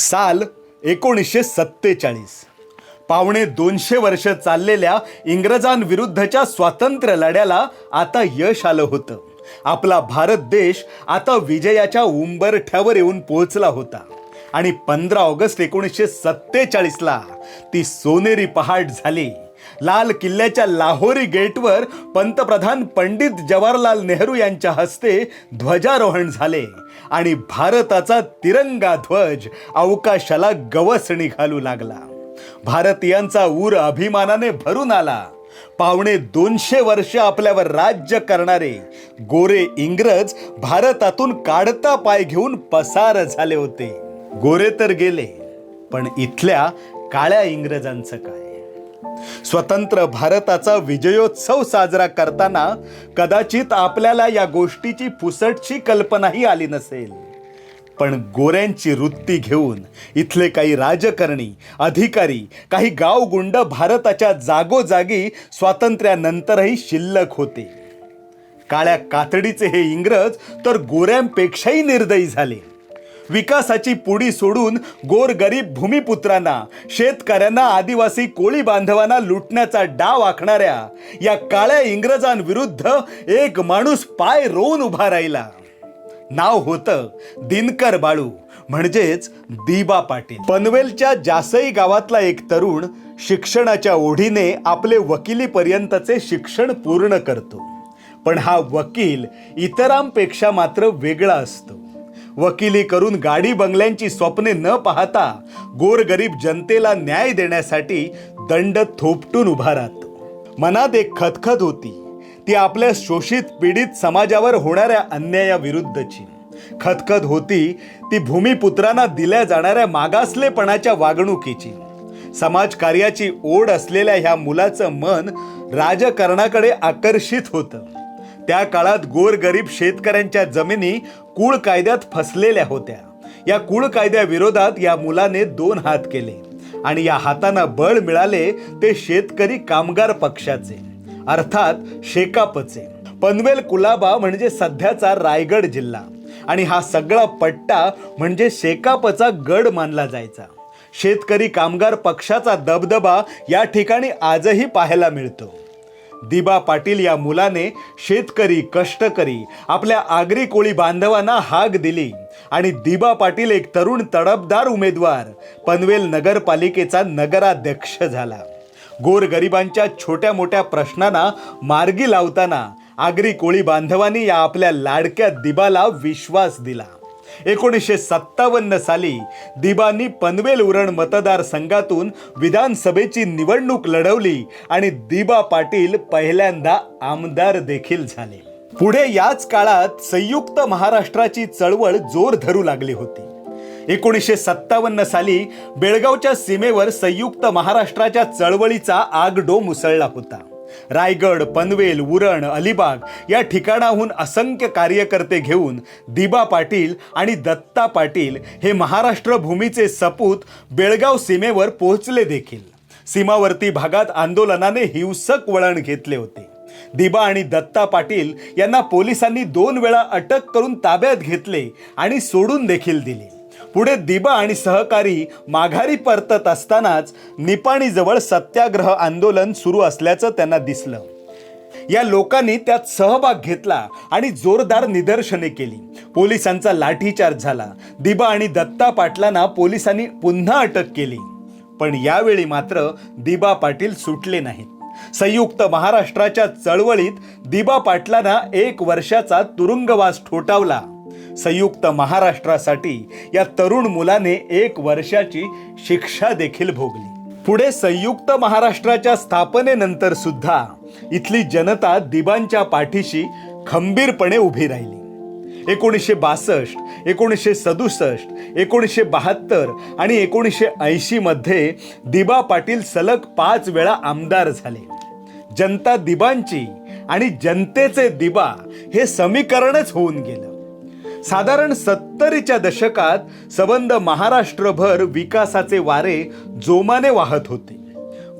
साल एकोणीसशे सत्तेचाळीस. पावणे दोनशे वर्ष चाललेल्या इंग्रजांविरुद्धच्या स्वातंत्र्य लढ्याला आता यश आलं होतं. आपला भारत देश आता विजयाच्या उंबरठ्यावर येऊन पोहोचला होता. आणि पंधरा ऑगस्ट एकोणीसशे सत्तेचाळीसला ती सोनेरी पहाट झाली. लाल किल्ल्याच्या लाहोरी गेटवर पंतप्रधान पंडित जवाहरलाल नेहरू यांच्या हस्ते ध्वजारोहण झाले. आणि भारताचा तिरंगा ध्वज अवकाशाला गवसणी घालू लागला. भारतीयांचा ऊर अभिमानाने भरून आला. पावणे दोनशे वर्ष आपल्यावर राज्य करणारे गोरे इंग्रज भारतातून काढता पाय घेऊन पसार झाले होते. गोरे तर गेले पण इथल्या काळ्या इंग्रजांचं काय? स्वतंत्र भारताचा विजयोत्सव साजरा करताना कदाचित आपल्याला या गोष्टीची पुसटची कल्पनाही आली नसेल. पण गोऱ्यांची वृत्ती घेऊन इथले काही राजकारणी अधिकारी काही गावगुंड भारताच्या जागोजागी स्वातंत्र्यानंतरही शिल्लक होते. काळ्या कातडीचे हे इंग्रज तर गोऱ्यांपेक्षाही निर्दयी झाले. विकासाची पुडी सोडून गोरगरीब भूमिपुत्रांना शेतकऱ्यांना आदिवासी कोळी बांधवांना लुटण्याचा डाव आखणाऱ्या या काळ्या इंग्रजांविरुद्ध एक माणूस पाय रोवून उभा राहिला. नाव होतं दिनकर बाळू म्हणजेच दिबा पाटील. पनवेलच्या जासई गावातला एक तरुण शिक्षणाच्या ओढीने आपले वकिलीपर्यंतचे शिक्षण पूर्ण करतो. पण हा वकील इतरांपेक्षा मात्र वेगळा असतो. वकिली करून गाडी बंगल्यांची स्वप्ने न पाहता गोरगरीब जनतेला न्याय देण्यासाठी दंड थोपटून उभा राहतो. मनात एक खतखत होती. ती आपल्या शोषित पीडित समाजावर होणाऱ्या अन्यायाविरुद्धची. खतखत होती ती भूमिपुत्रांना दिल्या जाणाऱ्या मागासलेपणाच्या वागणुकीची. समाजकार्याची ओढ असलेल्या ह्या मुलाचं मन राजकारणाकडे आकर्षित होतं. त्या काळात गोरगरीब शेतकऱ्यांच्या जमिनी कुळ कायद्यात फसलेल्या होत्या. या कुळ कायद्याविरोधात या मुलाने दोन हात केले आणि या हातांना बळ मिळाले ते शेतकरी कामगार पक्षाचे अर्थात शेकापचे. पनवेल कुलाबा म्हणजे सध्याचा रायगड जिल्हा आणि हा सगळा पट्टा म्हणजे शेकापचा गड मानला जायचा. शेतकरी कामगार पक्षाचा दबदबा या ठिकाणी आजही पाहायला मिळतो. दिबा पाटील या मुलाने शेतकरी कष्टकरी आपल्या आगरी कोळी बांधवांना हाक दिली. आणि दिबा पाटील एक तरुण तडपदार उमेदवार पनवेल नगरपालिकेचा नगराध्यक्ष झाला. गोरगरिबांच्या छोट्या मोठ्या प्रश्नांना मार्गी लावताना आगरी कोळी बांधवांनी या आपल्या लाडक्या दिबाला विश्वास दिला. एकोणीसशे सत्तावन्न साली दिबांनी पनवेल उरण मतदारसंघातून विधानसभेची निवडणूक लढवली आणि दिबा पाटील पहिल्यांदा आमदार देखील झाले. पुढे याच काळात संयुक्त महाराष्ट्राची चळवळ जोर धरू लागली होती. एकोणीसशे सत्तावन्न साली बेळगावच्या सीमेवर संयुक्त महाराष्ट्राच्या चळवळीचा आगडो मुसळला होता. रायगड पनवेल उरण अलिबाग या ठिकाणाहून असंख्य कार्यकर्ते घेऊन दिबा पाटील आणि दत्ता पाटील हे महाराष्ट्र भूमीचे सपूत बेळगाव सीमेवर पोहोचले देखील. सीमावर्ती भागात आंदोलनाने हिंसक वळण घेतले होते. दिबा आणि दत्ता पाटील यांना पोलिसांनी दोन वेळा अटक करून ताब्यात घेतले आणि सोडून देखील दिले. पुढे दिबा आणि सहकारी माघारी परतत असतानाच निपाणीजवळ सत्याग्रह आंदोलन सुरू असल्याचं त्यांना दिसलं. या लोकांनी त्यात सहभाग घेतला आणि जोरदार निदर्शने केली. पोलिसांचा लाठीचार्ज झाला. दिबा आणि दत्ता पाटलांना पोलिसांनी पुन्हा अटक केली. पण यावेळी मात्र दिबा पाटील सुटले नाहीत. संयुक्त महाराष्ट्राच्या चळवळीत दिबा पाटलांना एक वर्षाचा तुरुंगवास ठोठावला. संयुक्त महाराष्ट्रासाठी या तरुण मुलाने एक वर्षाची शिक्षा देखील भोगली. पुढे संयुक्त महाराष्ट्राच्या स्थापनेनंतर सुद्धा इथली जनता दिबांच्या पाठीशी खंबीरपणे उभी राहिली. एकोणीसशे बासष्ट एकोणीसशे सदुसष्ट एकोणीसशे बहात्तर आणि एकोणीसशे ऐंशी मध्ये दिबा पाटील सलग पाच वेळा आमदार झाले. जनता दिबांची आणि जनतेचे दिबा हे समीकरणच होऊन गेलं. साधारण सत्तरीच्या दशकात सबंध महाराष्ट्रभर विकासाचे वारे जोमाने वाहत होते.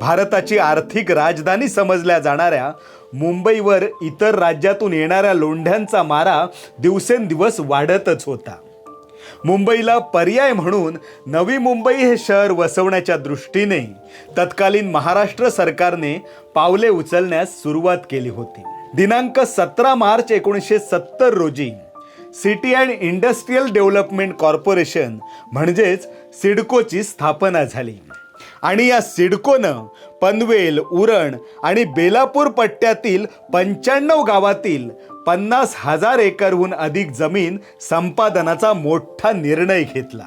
भारताची आर्थिक राजधानी समजल्या जाणाऱ्या मुंबईवर इतर राज्यातून येणाऱ्या लोंढ्यांचा मारा दिवसेंदिवस वाढतच होता. मुंबईला पर्याय म्हणून नवी मुंबई हे शहर वसवण्याच्या दृष्टीने तत्कालीन महाराष्ट्र सरकारने पावले उचलण्यास सुरुवात केली होती. दिनांक सतरा मार्च एकोणीसशे सत्तर रोजी city and industrial development corporation म्हणजेच सिडकोची स्थापना झाली. आणि या सिडकोनं पनवेल उरण आणि बेलापूर पट्ट्यातील पंच्याण्णव गावातील पन्नास हजार एकरहून अधिक जमीन संपादनाचा मोठा निर्णय घेतला.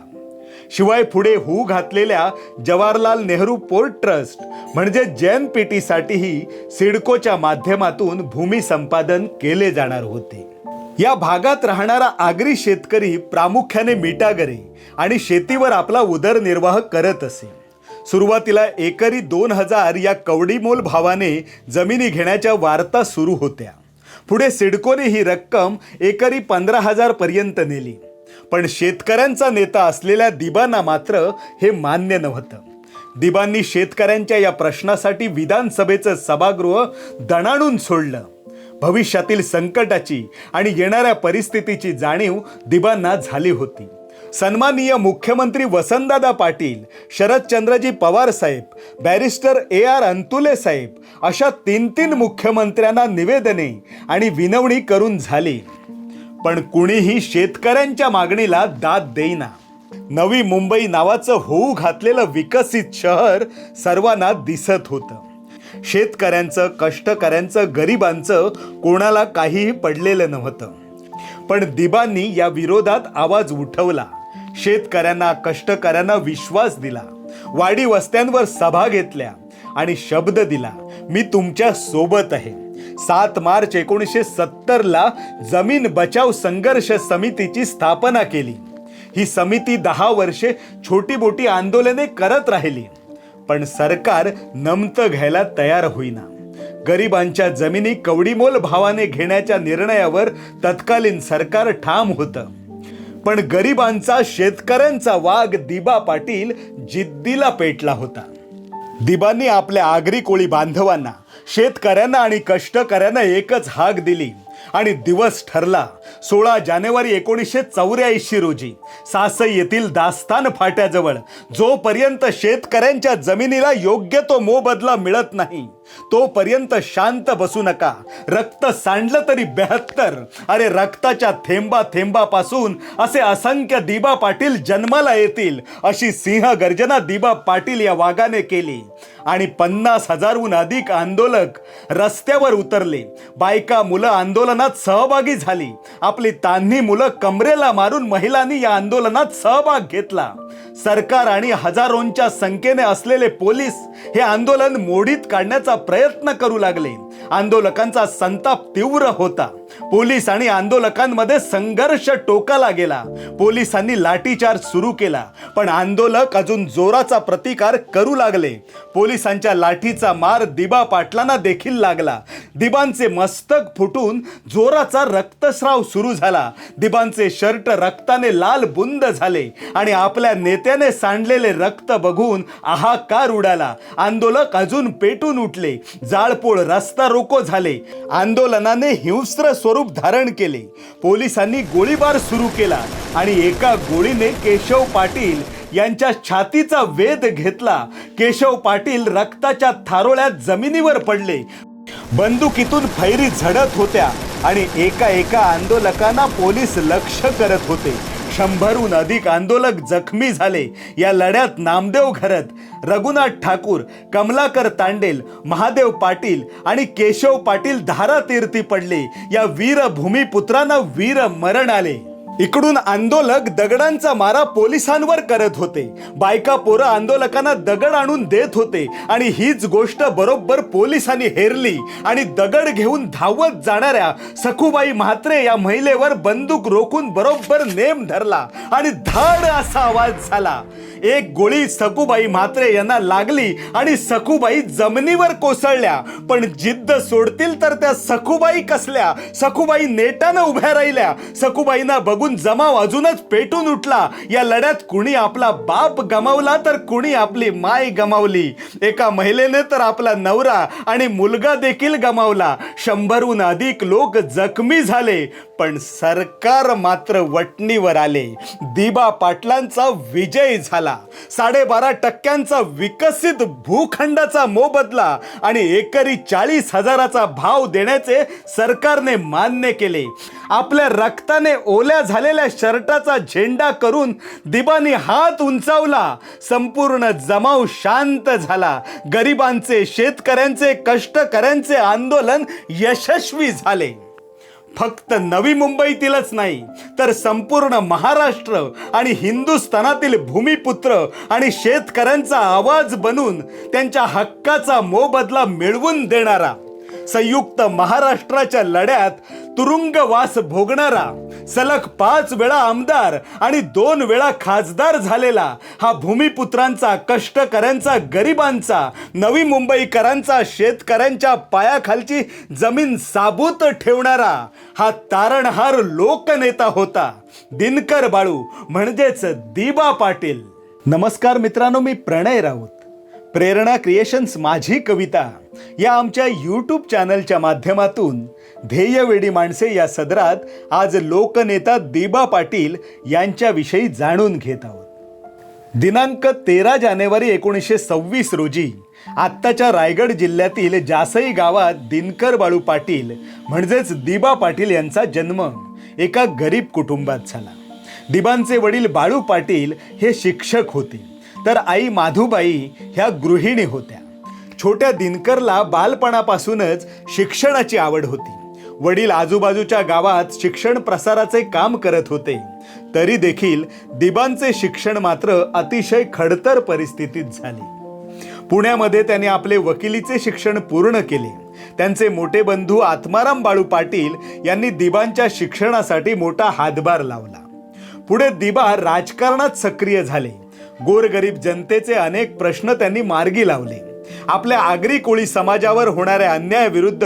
शिवाय पुढे होऊ घातलेल्या जवाहरलाल नेहरू पोर्ट ट्रस्ट म्हणजे जैन साठीही सिडकोच्या माध्यमातून भूमी संपादन केले जाणार होते. या भागात राहणारा आगरी शेतकरी प्रामुख्याने मिटागरे आणि शेतीवर आपला उदरनिर्वाह करत असे. सुरुवातीला एकरी दोन हजार या कवडीमोल भावाने जमिनी घेण्याच्या वार्ता सुरू होत्या. पुढे सिडकोने ही रक्कम एकरी पंधरा हजार पर्यंत नेली. पण शेतकऱ्यांचा नेता असलेल्या दिबांना मात्र हे मान्य नव्हतं. दिबांनी शेतकऱ्यांच्या या प्रश्नासाठी विधानसभेचं सभागृह दणाणून सोडलं. भविष्यातील संकटाची आणि येणाऱ्या परिस्थितीची जाणीव दिबांना झाली होती. सन्माननीय मुख्यमंत्री वसंतदादा पाटील शरदचंद्रजी पवार साहेब बॅरिस्टर ए आर अंतुले साहेब अशा तीन तीन मुख्यमंत्र्यांना निवेदने आणि विनवणी करून झाली. पण कुणीही शेतकऱ्यांच्या मागणीला दाद देईना. नवी मुंबई नावाचं होऊ घातलेलं विकसित शहर सर्वांना दिसत होतं. शेतकऱ्यांचं कष्टकऱ्यांचं गरिबांचं कोणाला काहीही पडलेलं नव्हतं. पण दिबांनी या विरोधात आवाज उठवला. शेतकऱ्यांना कष्टकऱ्यांना विश्वास दिला. वाडी वस्त्यांवर सभा घेतल्या आणि शब्द दिला मी तुमच्यासोबत आहे. सात मार्च एकोणीसशे सत्तरला जमीन बचाव संघर्ष समितीची स्थापना केली. ही समिती दहा वर्षे छोटी मोठी आंदोलने करत राहिली. पण सरकार नमतं घ्यायला तयार होईना. गरिबांच्या जमिनी कवडीमोल भावाने घेण्याच्या निर्णयावर तत्कालीन सरकार ठाम होतं. पण गरिबांचा शेतकऱ्यांचा वाघ दिबा पाटील जिद्दीला पेटला होता. दिबांनी आपल्या आगरी कोळी बांधवांना शेतकऱ्यांना आणि कष्टकऱ्यांना एकच हाक दिली आणि दिवस ठरला. सोळा जानेवारी एकोणीसशे चौऱ्याऐंशी रोजी सासई येथील दास्तान फाट्याजवळ जोपर्यंत शेतकऱ्यांच्या जमिनीला योग्य तो मोबदला मिळत नाही तोपर्यंत शांत बसू नका. रक्त सांडलं तरी बेहत्तर. अरे रक्ताच्या थेंबा थेंबापासून असे असंख्य दिबा पाटील जन्माला येतील अशी सिंह गर्जना दिबा पाटील या वाघाने केली. आणि पन्नास हजारहून अधिक आंदोलक रस्त्यावर उतरले. बायका मुलं आंदोलनात सहभागी झाली. आपली तान्ही मुलं कमरेला मारून महिलांनी या आंदोलनात सहभाग घेतला. सरकार आणि हजारोंच्या संख्येने असलेले पोलीस हे आंदोलन मोडीत काढण्याचा प्रयत्न करू लागले. आंदोलकांचा संताप तीव्र होता. पोलीस आणि आंदोलकांमध्ये संघर्ष टोकाला गेला. पोलिसांनी लाठीचार्ज सुरू केला पण आंदोलक अजून जोराचा प्रतिकार करू लागले. पोलिसांच्या लाठीचा मार दिबा पाटलांना देखील लागला. दिबांचे मस्तक फुटून जोराचा रक्तस्राव सुरू झाला. दिबांचे शर्ट रक्ताने लाल बुंद झाले आणि आपल्या नेत्याने सांडलेले रक्त बघून आहाकार उडाला. आंदोलक अजून पेटून उठले. जाळपोळ रस्ता रोको झाले. आंदोलनाने हिंस्र स्वरूप धारण केले. पोलिसांनी गोळीबार सुरू केला आणि एका गोळीने केशव पाटील यांच्या छातीचा वेध घेतला. केशव पाटील रक्ताच्या थारोळ्यात जमिनीवर पडले. बंदुकीतून फैरी झडत होत्या. आणि एका एका आंदोलकांना पोलीस लक्ष करत होते. शंभरहून अधिक आंदोलक जखमी झाले. या लढ्यात नामदेव घरत रघुनाथ ठाकूर कमलाकर तांडेल महादेव पाटील आणि केशव पाटील धारातीर्थी पडले. या वीर भूमिपुत्रांना वीर मरण आले. इकडून आंदोलक दगडांचा मारा पोलिसांवर करत होते. बायका पोरं आंदोलकांना दगड आणून देत होते आणि हीच गोष्ट बरोबर पोलिसांनी हेरली आणि दगड घेऊन धावत जाणाऱ्या सखुबाई म्हात्रे या महिलेवर बंदूक रोखून बरोबर नेम धरला आणि धड असा आवाज झाला. एक गोळी सखुबाई म्हात्रे यांना लागली आणि सखुबाई जमिनीवर कोसळल्या. पण जिद्द सोडतील तर त्या सखुबाई कसल्या? सखुबाई नेटानं उभ्या राहिल्या. सखूबाईंना बघून जमाव अजूनच पेटून उठला. या लढ्यात कुणी आपला बाप गमावला तर कुणी आपली माय गमावली. एका महिलेने तर आपला नवरा आणि मुलगा देखील गमावला. शंभरहून अधिक लोक जखमी झाले पण सरकार मात्र वटणीवर आले. दिबा पाटलांचा विजय झाला. साडेबारा टक्क्यांचा विकसित भूखंडाचा मोबदला आणि एकरी चाळीस हजाराचा भाव देण्याचे सरकारने मान्य केले. आपल्या रक्ताने ओल्या झालेल्या शर्टाचा झेंडा करून दिबानी हात उंचावला. संपूर्ण जमाव शांत झाला. गरिबांचे शेतकऱ्यांचे कष्टकऱ्यांचे आंदोलन यशस्वी झाले. फक्त नवी मुंबईतीलच नाही तर संपूर्ण महाराष्ट्र आणि हिंदुस्थानातील भूमिपुत्र आणि शेतकऱ्यांचा आवाज बनून त्यांच्या हक्काचा मोबदला मिळवून देणारा संयुक्त महाराष्ट्राच्या लढ्यात तुरुंगवास भोगणारा सलग पाच वेळा आमदार आणि दोन वेळा खासदार झालेला हा भूमिपुत्रांचा कष्टकऱ्यांचा गरिबांचा नवी मुंबईकरांचा शेतकऱ्यांच्या पायाखालची जमीन साबूत ठेवणारा हा तारणहार लोकनेता होता. दिनकर बाळू म्हणजेच दिबा पाटील. नमस्कार मित्रांनो मी प्रणय राऊत. प्रेरणा क्रिएशन्स माझी कविता. या आमच्या यूट्यूब चॅनलच्या माध्यमातून ध्येयवेडी माणसे या सदरात आज लोकनेता दिबा पाटील यांच्याविषयी जाणून घेत आहोत. दिनांक तेरा जानेवारी एकोणीसशे सव्वीस रोजी आत्ताच्या रायगड जिल्ह्यातील जासई गावात दिनकर बाळू पाटील म्हणजेच दिबा पाटील यांचा जन्म एका गरीब कुटुंबात झाला. दिबांचे वडील बाळू पाटील हे शिक्षक होते. तर आई माधुबाई ह्या गृहिणी होत्या. छोट्या दिनकरला बालपणापासूनच शिक्षणाची आवड होती. वडील आजूबाजूच्या गावात शिक्षण प्रसाराचे काम करत होते. तरी देखील दिबांचे शिक्षण मात्र अतिशय खडतर परिस्थितीत झाले. पुण्यामध्ये त्यांनी आपले वकिलीचे शिक्षण पूर्ण केले. त्यांचे मोठे बंधू आत्माराम बाळू पाटील यांनी दिबांच्या शिक्षणासाठी मोठा हातभार लावला. पुढे दिबा राजकारणात सक्रिय झाले. गोरगरीब जनतेचे अनेक प्रश्न त्यांनी मार्गी लावले. आपल्या आगरी कोळी समाजावर होणाऱ्या अन्यायाविरुद्ध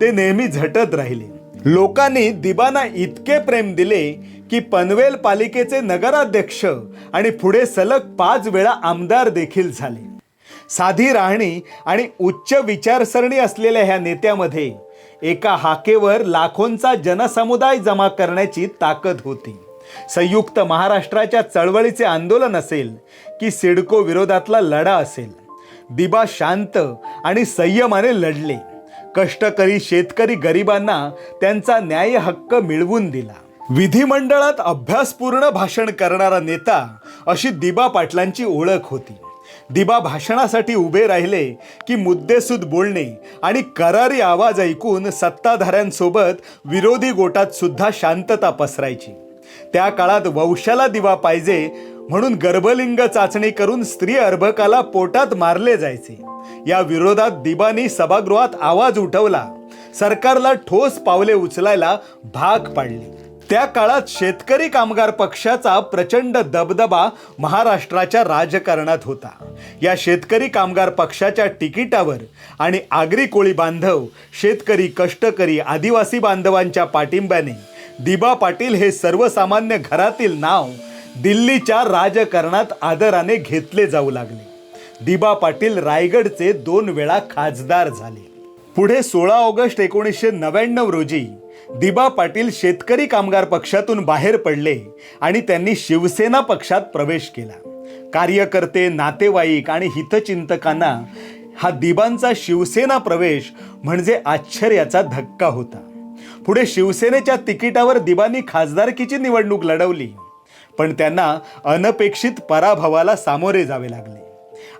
ते नेहमी झटत राहिले. लोकांनी दिबांना इतके प्रेम दिले की पनवेल पालिकेचे नगराध्यक्ष आणि पुढे सलग पाच वेळा आमदार देखील झाले. साधी राहणी आणि उच्च विचारसरणी असलेल्या ह्या नेत्यामध्ये एका हाकेवर लाखोंचा जनसमुदाय जमा करण्याची ताकद होती. संयुक्त महाराष्ट्राच्या चळवळीचे आंदोलन असेल की सिडको विरोधातला लढा असेल. दिबा शांत आणि संयमाने लढले. कष्टकरी शेतकरी गरिबांना त्यांचा न्याय हक्क मिळवून दिला. विधिमंडळात अभ्यासपूर्ण भाषण करणारा नेता अशी दिबा पाटलांची ओळख होती. दिबा भाषणासाठी उभे राहिले की मुद्देसूद बोलणे आणि करारी आवाज ऐकून सत्ताधाऱ्यांसोबत विरोधी गोटात सुद्धा शांतता पसरायची. त्या काळात वंशाला दिवा पाहिजे म्हणून गर्भलिंग चाचणी करून स्त्री अर्भकाला पोटात मारले जायचे. या विरोधात दिबानी सभागृहात आवाज उठवला. सरकारला ठोस पावले उचलायला भाग पाडले. त्या काळात शेतकरी कामगार पक्षाचा प्रचंड दबदबा महाराष्ट्राच्या राजकारणात होता. या शेतकरी कामगार पक्षाच्या तिकिटावर आणि आगरी कोळी बांधव शेतकरी कष्टकरी आदिवासी बांधवांच्या पाठिंब्याने दिबा पाटील हे सर्वसामान्य घरातील नाव दिल्लीच्या राजकारणात आदराने घेतले जाऊ लागले. दिबा पाटील रायगडचे दोन वेळा खासदार झाले. पुढे सोळा ऑगस्ट एकोणीसशे नव्याण्णव रोजी दिबा पाटील शेतकरी कामगार पक्षातून बाहेर पडले आणि त्यांनी शिवसेना पक्षात प्रवेश केला. कार्यकर्ते नातेवाईक आणि हितचिंतकांना हा दिबांचा शिवसेना प्रवेश म्हणजे आश्चर्याचा धक्का होता. पुढे शिवसेनेच्या तिकिटावर दिबांनी खासदारकीची निवडणूक लढवली. पण त्यांना अनपेक्षित पराभवाला सामोरे जावे लागले.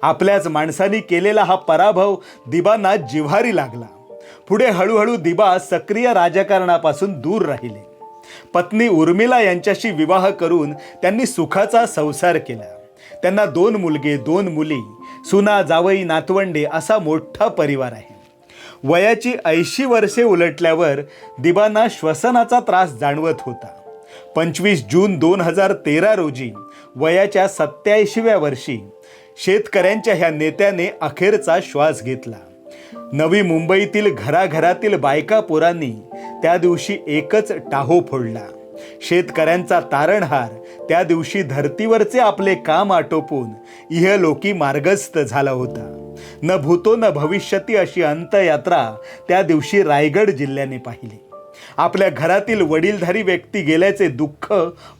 आपल्याच माणसांनी केलेला हा पराभव दिबांना जिव्हारी लागला. पुढे हळूहळू दिबा सक्रिय राजकारणापासून दूर राहिले. पत्नी उर्मिला यांच्याशी विवाह करून त्यांनी सुखाचा संसार केला. त्यांना दोन मुलगे दोन मुली सुना जावई नातवंडे असा मोठा परिवार आहे. वयाची ऐंशी वर्षे उलटल्यावर दिबांना श्वसनाचा त्रास जाणवत होता. पंचवीस जून दोन हजार तेरा रोजी वयाच्या सत्याऐंशीव्या वर्षी शेतकऱ्यांच्या ह्या नेत्याने अखेरचा श्वास घेतला. नवी मुंबईतील घराघरातील बायका पोरांनी त्या दिवशी एकच टाहो फोडला. शेतकऱ्यांचा तारणहार त्या दिवशी धर्तीवरचे आपले काम आटोपून इहलोकी मार्गस्थ झाला होता. न भूतो न भविष्यती अशी अंतयात्रा त्या दिवशी रायगड जिल्ह्याने पाहिली. आपल्या घरातील वडीलधारी व्यक्ती गेल्याचे दुःख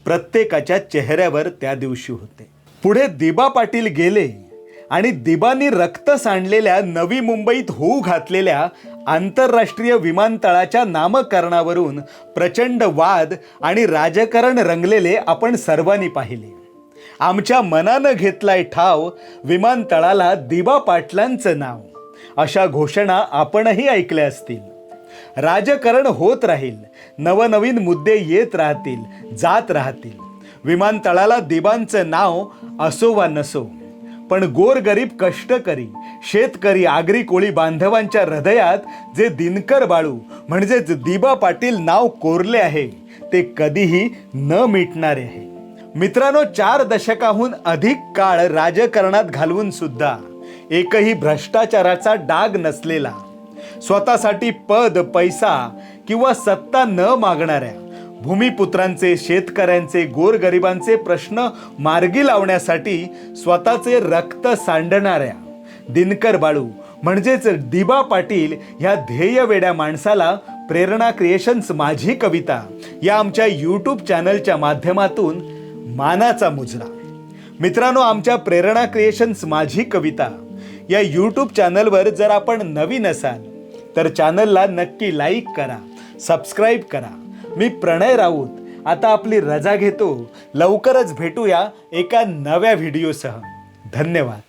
प्रत्येकाच्या चेहऱ्यावर त्या दिवशी होते. पुढे दिबा पाटील गेले आणि दिबानी रक्त सांडलेल्या नवी मुंबईत होऊ घातलेल्या आंतरराष्ट्रीय विमानतळाच्या नामकरणावरून प्रचंड वाद आणि राजकारण रंगलेले आपण सर्वांनी पाहिले. आमच्या मनानं घेतलाय ठाव विमानतळाला दिबा पाटलांचं नाव. अशा घोषणा आपणही ऐकल्या असतील. राजकारण होत राहील. नवनवीन मुद्दे येत राहतील जात राहतील. विमानतळाला दिबांचं नाव असो वा नसो पण गोरगरीब कष्टकरी शेतकरी आगरी कोळी बांधवांच्या हृदयात जे दिनकर बाळू म्हणजेच दिबा पाटील नाव कोरले आहे ते कधीही न मिटणारे आहे. मित्रांनो चार दशकाहून अधिक काळ राजकारणात घालवून सुद्धा एकही भ्रष्टाचाराचा डाग नसलेला स्वतःसाठी पद पैसा किंवा सत्ता न मागणाऱ्या भूमिपुत्रांचे शेतकऱ्यांचे गोरगरिबांचे प्रश्न मार्गी लावण्यासाठी स्वतःचे रक्त सांडणाऱ्या दिनकर बाळू म्हणजेच दिबा पाटील ह्या ध्येयवेड्या माणसाला प्रेरणा क्रिएशन्स माझी कविता या आमच्या यूट्यूब चॅनलच्या माध्यमातून मानाचा मुजरा. मित्रांनो आमच्या प्रेरणा क्रिएशन्स माझी कविता या यूट्यूब चॅनलवर जर आपण नवीन असाल तर चॅनलला नक्की लाईक करा सबस्क्राईब करा. मी प्रणय राऊत. आता आपली रजा घेतो. लवकरच भेटूया एका नव्या व्हिडिओसह. धन्यवाद.